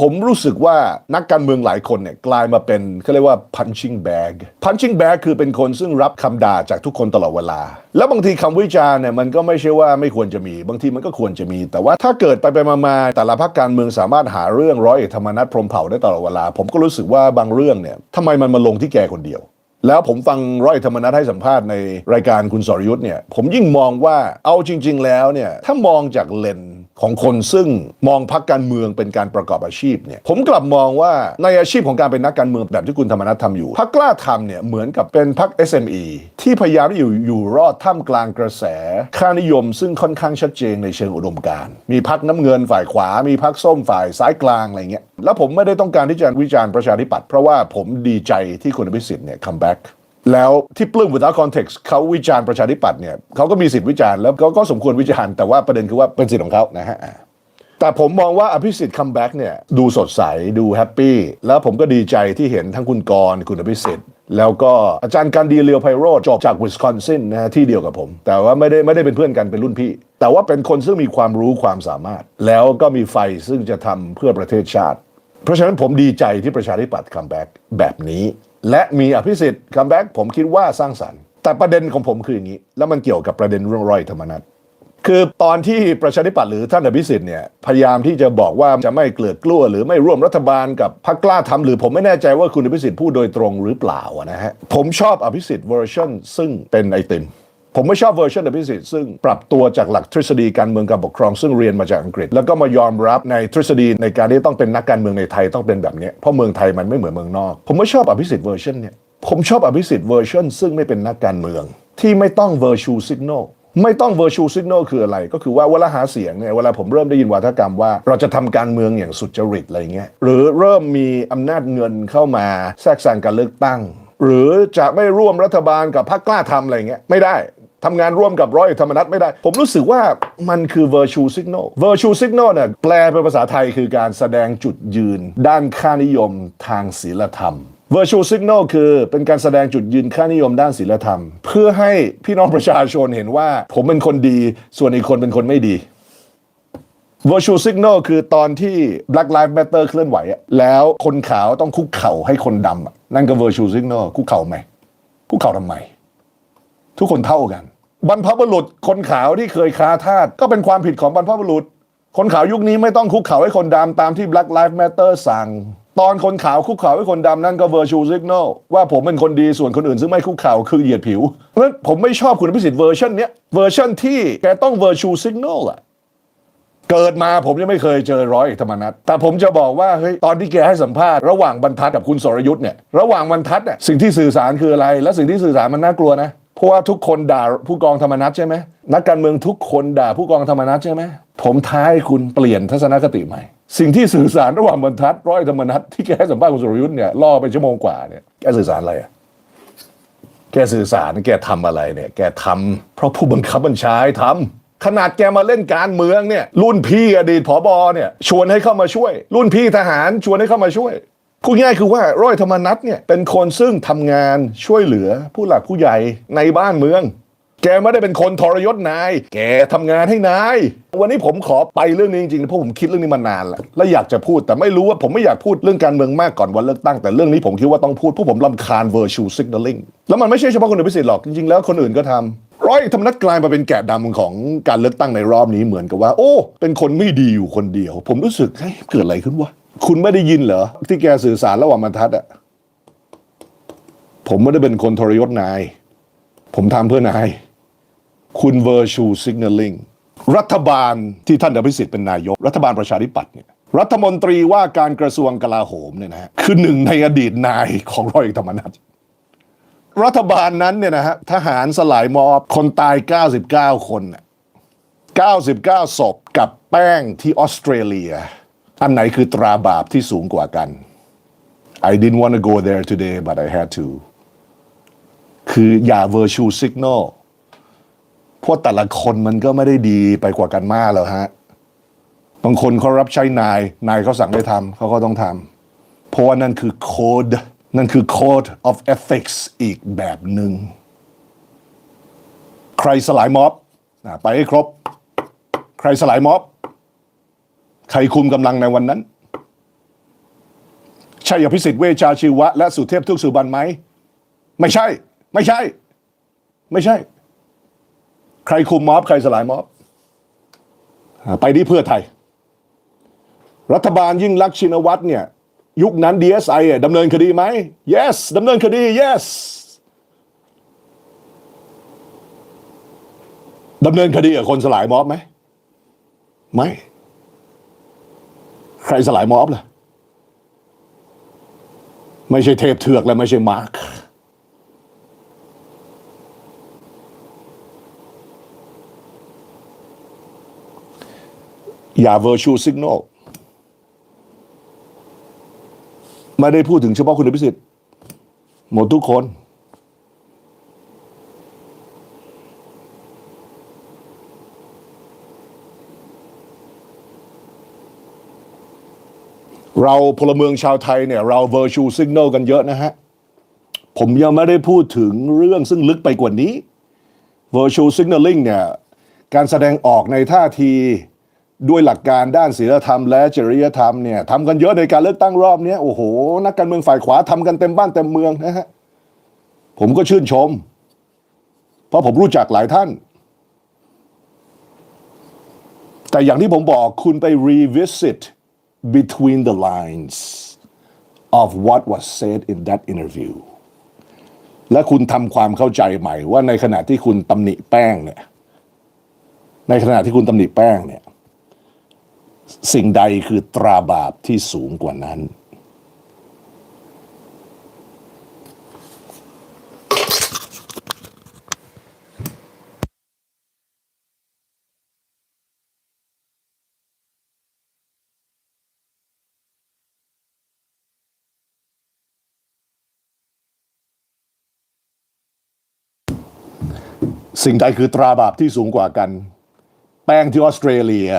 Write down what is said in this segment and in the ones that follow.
ผมรู้สึกว่านักการเมืองหลายคนเนี่ยกลายมาเป็นเขาเรียกว่า punching bag punching bag คือเป็นคนซึ่งรับคำด่าจากทุกคนตลอดเวลา แล้วบางทีคำวิจารณ์เนี่ยมันก็ไม่ใช่ว่าไม่ควรจะมี บางทีมันก็ควรจะมี แต่ว่าถ้าเกิดไปไปมามาแต่ละพรรคการเมืองสามารถหาเรื่องร้อยเอกธรรมนัฐพรหมเผ่าได้ตลอดเวลา ผมก็รู้สึกว่าบางเรื่องเนี่ยทำไมมันมาลงที่แกคนเดียว แล้วผมฟังร้อยธรรมนัฐให้สัมภาษณ์ในรายการคุณสรยุทธ์เนี่ยผมยิ่งมองว่าเอาจริง ๆ แล้วเนี่ยถ้ามองจากเลนของคนซึ่งมองพักการเมืองเป็นการประกอบอาชีพเนี่ยผมกลับมองว่าในอาชีพของการเป็นนักการเมืองแบบที่คุณธรรมนัฐทำอยู่พักกล้าทำเนี่ยเหมือนกับเป็นพัก SME ที่พยายามที่อยู่อยู่รอดท่ามกลางกระแส ค่านิยมซึ่งค่อนข้างชัดเจนในเชิงอุดมการณ์มีพักน้ำเงินฝ่ายขวา มีพักส้มฝ่ายซ้ายกลางอะไรเงี้ยแล้วผมไม่ได้ต้องการที่จะวิจารณ์ประชาธิปัตย์เพราะว่าผมดีใจที่คุณอภิสิทธิ์เนี่ยคัมแบ็ แล้วที่ปลื้ม without context เขาวิจารณ์ประชาธิปัตย์เนี่ยเขาก็มีสิทธิ์วิจารณ์แล้วเขาก็สมควรวิจารณ์แต่ว่าประเด็นคือว่าเป็นสิทธิ์ของเขานะฮะแต่ผมมองว่าอภิสิทธิ์คัมแบ็กเนี่ยดูสดใสดูแฮปปี้แล้วผมก็ดีใจที่เห็นทั้งคุณกรณ์คุณอภิสิทธิ์แล้วก็อาจารย์การดีเลียวไพโรจบจากวิสคอนซินนะฮะที่เดียวกับผม แต่ว่าไม่ได้ไม่ได้เป็นเพื่อนกันเป็นรุ่นพี่ แต่ว่าเป็นคนซึ่งมีความรู้ความสามารถ แล้วก็มีไฟซึ่งจะทำเพื่อประเทศชาติ เพราะฉะนั้นผมดีใจที่ประชาธิปัตย์คัมแบ็กแบบนี้ และมีอภิสิทธิ์คัมแบ็กผมคิดว่าสร้างสรรค์ แต่ประเด็นของผมคืออย่างนี้ แล้วมันเกี่ยวกับประเด็นเรื่องร้อยธรรมนัตคือตอนที่ประชาธิปัตย์หรือท่านอภิสิทธิ์เนี่ยพยายามที่จะบอกว่าจะไม่เกลือกลัวหรือไม่ร่วมรัฐบาลกับพรรคกล้าทำหรือผมไม่แน่ใจว่าคุณอภิสิทธิ์พูดโดยตรงหรือเปล่านะฮะผมชอบอภิสิทธิ์เวอร์ชันซึ่งเป็นไอติม ผมไม่ชอบเวอร์ชันอภิสิทธิ์ซึ่งปรับตัวจากหลักทฤษฎีการเมืองการปกครองซึ่งเรียนมาจากอังกฤษ แล้วก็มายอมรับในทฤษฎีในการที่ต้องเป็นนักการเมืองในไทยต้องเป็นแบบนี้เพราะเมืองไทยมันไม่เหมือนเมืองนอก ผมไม่ชอบอภิสิทธิ์เวอร์ชันเนี่ยผมชอบอภิสิทธิ์เวอร์ชันซึ่งไม่เป็นนักการเมือง ที่ไม่ต้อง virtue signal ไม่ต้อง virtue signal คืออะไร ก็คือว่าเวลาหาเสียงเนี่ยเวลาผมเริ่มได้ยินวาทกรรมว่า เราจะทำการเมืองอย่างสุจริตอะไรเงี้ยหรือเริ่มมีอำนาจเงินเข้ามาแทรกแซงการเลือกตั้ง หรือจะไม่ร่วมรัฐบาลกับพรรคกล้าทำอะไรเงี้ยไม่ได้ ทำงานร่วมกับร้อยเอกธรรมนัฐไม่ได้ ผมรู้สึกว่ามันคือ virtue signal virtue signal เนี่ยแปลเป็นภาษาไทยคือการแสดงจุดยืน ด้านค่านิยมทางศีลธรรม virtue signal คือเป็นการแสดงจุดยืนค่านิยมด้านศีลธรรม เพื่อให้พี่น้องประชาชนเห็นว่า ผมเป็นคนดี ส่วนอีกคนเป็นคนไม่ดี virtual signal คือตอนที่ Black Lives Matter เคลื่อนไหว แล้วคนขาวต้องคุกเข่าให้คนดำนั่นก็ virtual signal คุกเข่าไหมคุกเข่าทำไม ทุกคนเท่ากัน บรรพบุรุษคนขาวที่เคยค้าทาสก็เป็นความผิดของบรรพบุรุษ คนขาวยุคนี้ไม่ต้องคุกเข่าให้คนดำตามที่ Black Lives Matter สั่ง ตอนคนขาวคุกเข่าให้คนดำนั่นก็ virtual signal ว่าผมเป็นคนดีส่วนคนอื่นซึ่งไม่คุกเข่าคือเหยียดผิวเพราะฉะนั้นผมไม่ชอบคุณพิสิทธิ์เวอร์ชันเนี้ยเวอร์ชันที่แกต้อง virtual signal อะเกิดมาผมยังไม่เคยเจอร้อยเอกธรรมนัฐแต่ผมจะบอกว่าเฮ้ยตอนที่แกให้สัมภาษณ์ระหว่างบรรทัดกับคุณสรยุทธ์เนี่ยระหว่างบรรทัดเนี่ยสิ่งที่สื่อสารคืออะไร และสิ่งที่สื่อสารมันน่ากลัวนะ เพราะว่าทุกคนด่าผู้กองธรรมนัฐใช่ไหมนักการเมืองทุกคนด่าผู้กองธรรมนัฐใช่ไหมผมท้าให้คุณเปลี่ยนทัศนคติใหม่ สิ่งที่สื่อสารระหว่างบรรทัด ร้อยธรรมนัฐที่แกให้สัมภาษณ์คุณสุรยุทธ์เนี่ยล่อไปชั่วโมงกว่าเนี่ยแกสื่อสารอะไรอะแกสื่อสารแกทำอะไรเนี่ย แกทำเพราะผู้บังคับบัญชาให้ทำขนาดแกมาเล่นการเมืองเนี่ย รุ่นพี่อดีตผอบอเนี่ย ชวนให้เข้ามาช่วย รุ่นพี่ทหารชวนให้เข้ามาช่วย พูดง่ายคือว่าร้อยธรรมนัฐเนี่ยเป็นคนซึ่งทำงานช่วยเหลือผู้หลักผู้ใหญ่ในบ้านเมือง แกไม่ได้เป็นคนทรยศนาย แกทำงานให้นาย วันนี้ผมขอไปเรื่องนี้จริงๆเพราะผมคิดเรื่องนี้มานานแล้วและอยากจะพูดแต่ไม่รู้ว่าผมไม่อยากพูดเรื่องการเมืองมากก่อนวันเลือกตั้งแต่เรื่องนี้ผมคิดว่าต้องพูดเพราะผมรำคาญ virtue signaling แล้วมันไม่ใช่เฉพาะคนอื่นพิเศษหรอกจริงๆแล้วคนอื่นก็ทำร้อยธรรมนัฐกลายมาเป็นแกะดำของการเลือกตั้งในรอบนี้เหมือนกับว่า โอ้ เป็นคนไม่ดีอยู่คนเดียว ผมรู้สึกเฮ้ยเกิดอะไรขึ้นวะ คุณไม่ได้ยินเหรอ ที่แกสื่อสารระหว่างบรรทัดอะผมไม่ได้เป็นคนทรยศนาย ผมทำเพื่อนาย คุณ virtue signaling รัฐบาลที่ท่านอภิสิทธิ์เป็นนายก รัฐบาลประชาธิปัตย์เนี่ยรัฐมนตรีว่าการกระทรวงกลาโหมเนี่ยนะฮะคือหนึ่งในอดีตนายของร้อยเอกธรรมนัฐรัฐบาลนั้นเนี่ยนะฮะทหารสลายมอบคนตาย 99 คนน่ะ99 ศพกับแป้งที่ออสเตรเลีย อันไหนคือตราบาปที่สูงกว่ากัน I didn't want to go there today but I had to คืออย่า virtue signal พราะแต่ละคนมันก็ไม่ได้ดีไปกว่ากันมากแล้วฮะ บางคนเขารับใช้นาย นายเขาสั่งให้ทำเขาก็ต้องทำ เพราะว่านั่นคือโค้ด นั่นคือ code of ethics อีกแบบหนึ่ง ใครสลายม็อบ ไปให้ครบ ใครสลายม็อบ ใครคุมกำลังในวันนั้น ใช่อภิสิทธิ์เวชาชีวะ และสุเทพทุกสุบันไหม ไม่ใช่ ไม่ใช่ ไม่ใช่ ใครคุมม็อบใครสลายม็อบไปที่เพื่อไทย รัฐบาลยิ่งลักษณ์ชินวัตรเนี่ย ยุคนั้น DSI อะดำเนินคดีไหม yes ดำเนินคดี yes ดำเนินคดีกับคนสลายม็อบไหม ไม่ ใครสลายม็อบล่ะ ไม่ใช่เทพเทือกและไม่ใช่มาร์คอย่า virtual signal ไม่ได้พูดถึงเฉพาะคุณอภิสิทธิ์หมดทุกคน เราพลเมืองชาวไทยเนี่ยเรา virtual signal กันเยอะนะฮะ ผมยังไม่ได้พูดถึงเรื่องซึ่งลึกไปกว่านี้ virtual signaling เนี่ยการแสดงออกในท่าทีด้วยหลักการด้านศีลธรรมและจริยธรรมเนี่ยทำกันเยอะในการเลือกตั้งรอบนี้โอ้โห นักการเมืองฝ่ายขวาทำกันเต็มบ้านเต็มเมืองนะฮะผมก็ชื่นชม เพราะผมรู้จักหลายท่าน แต่อย่างที่ผมบอกคุณไป revisit between the lines of what was said in that interview และคุณทำความเข้าใจใหม่ว่าในขณะที่คุณตำหนิแป้งเนี่ย ในขณะที่คุณตำหนิแป้งเนี่ย สิ่งใดคือตราบาปที่สูงกว่านั้น สิ่งใดคือตราบาปที่สูงกว่ากัน แป้งที่ออสเตรเลีย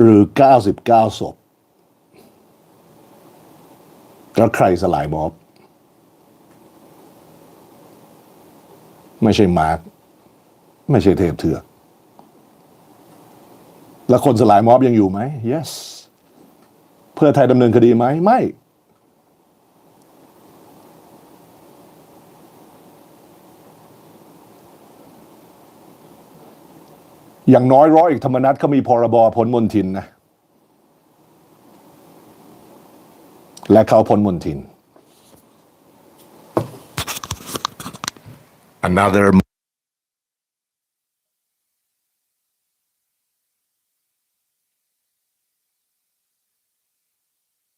หรือ 99ศพแล้วใครสลายม็อบ ไม่ใช่มาร์กไม่ใช่เทพเถือกแล้วคนสลายม็อบยังอยู่ไหม yes เพื่อไทยดำเนินคดีไหม ไม่ อย่างน้อยร้อยเอกธรรมนัฐเขามีพรบพ้นมนทินนะ และเขาพ้นมนทิน Another